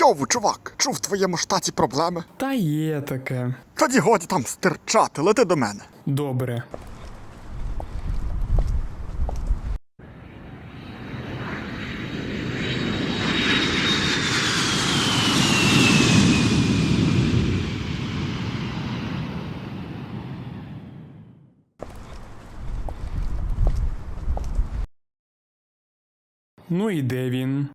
Йоу, чувак, чув в твоєму штаті проблеми. Та є таке. Тоді годі там стирчати, лети до мене. Добре. Ну і де він?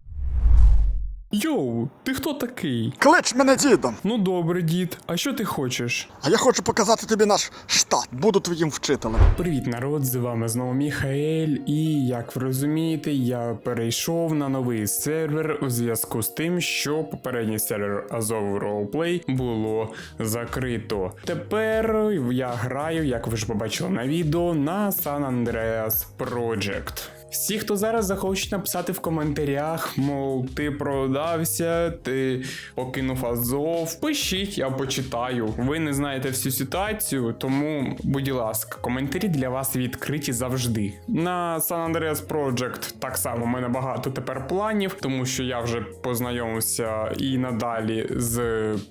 Йоу, ти хто такий? Клич мене дідом, Ну добре, дід, а що ти хочеш? а я хочу показати тобі наш штат, буду твоїм вчителем. Привіт, народ! З вами знову Міхаель, і як ви розумієте, я перейшов на новий сервер у зв'язку з тим, що попередній сервер Azov Roleplay було закрито. Тепер я граю, як ви ж побачили на відео, на San Andreas Project. Всі, хто зараз захочуть написати в коментарях, мов ти продався, ти покинув Азов, пишіть, я почитаю. Ви не знаєте всю ситуацію, тому, будь ласка, коментарі для вас відкриті завжди. На San Andreas Project так само в мене багато тепер планів, тому що я вже познайомився і надалі з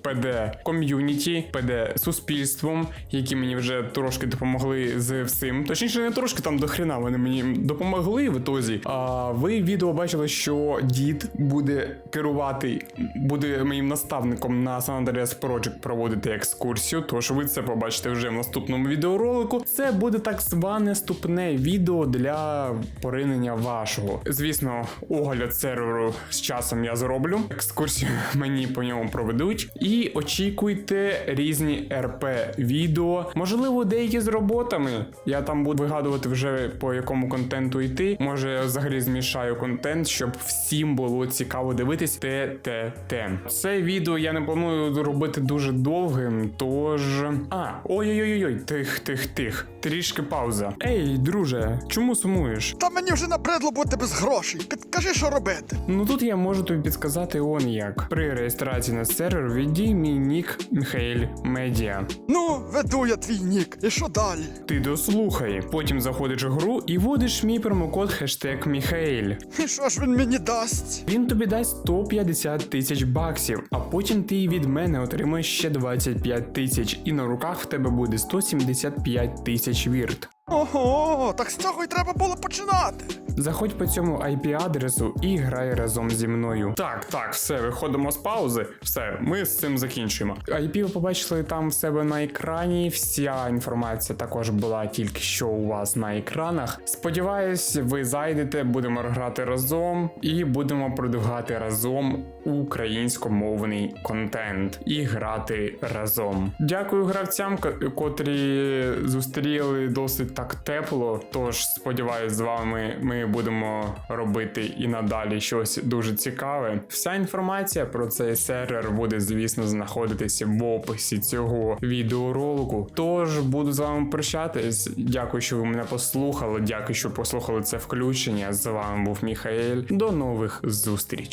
PD ком'юніті, PD суспільством, які мені вже трошки допомогли з всім. Точніше, не трошки там до хрена вони мені допомогли в ітозі. А ви відео бачили, що дід буде керувати, буде моїм наставником на San Andreas Project проводити екскурсію. Тож ви це побачите вже в наступному відеоролику. Це буде так зване вступне відео для поринення вашого. Звісно, огляд серверу з часом я зроблю. Екскурсію мені по ньому проведуть. І очікуйте різні РП відео. Можливо, деякі з роботами. Я там буду вигадувати вже по якому контенту йти. Може, я взагалі змішаю контент, щоб всім було цікаво дивитись те, те, те. Це відео я не планую робити дуже довгим, тож. А, ой-ой-ой, тих, тих, тих. Трішки пауза. Ей, друже, чому сумуєш? Та мені вже набридло бути без грошей. Підкажи, що робити. Ну тут я можу тобі підказати он як. При реєстрації на сервер введіть мій нік Михаель Медіа. Ну, веду я твій нік. І що далі? Ти дослухай. Потім заходиш в гру і вводиш мій промокод хештег Міхаель. І що ж він мені дасть? Він тобі дасть 150 тисяч баксів, а потім ти від мене отримаєш ще 25 тисяч, і на руках в тебе буде 175 тисяч вірт. Ого, так з цього й треба було починати. Заходь по цьому IP-адресу і грай разом зі мною. Так, так, все, виходимо з паузи. Все, ми з цим закінчуємо. IP ви побачили там в себе на екрані. Вся інформація також була тільки що у вас на екранах. Сподіваюсь, ви зайдете, будемо грати разом і будемо продвигати разом українськомовний контент і грати разом. Дякую гравцям, котрі зустріли досить так тепло. Тож сподіваюсь, з вами ми будемо робити і надалі щось дуже цікаве. Вся інформація про цей сервер буде, звісно, знаходитися в описі цього відеоролику. Тож буду з вами прощатись. Дякую, що ви мене послухали. Дякую, що послухали це включення. З вами був Міхаель. До нових зустріч.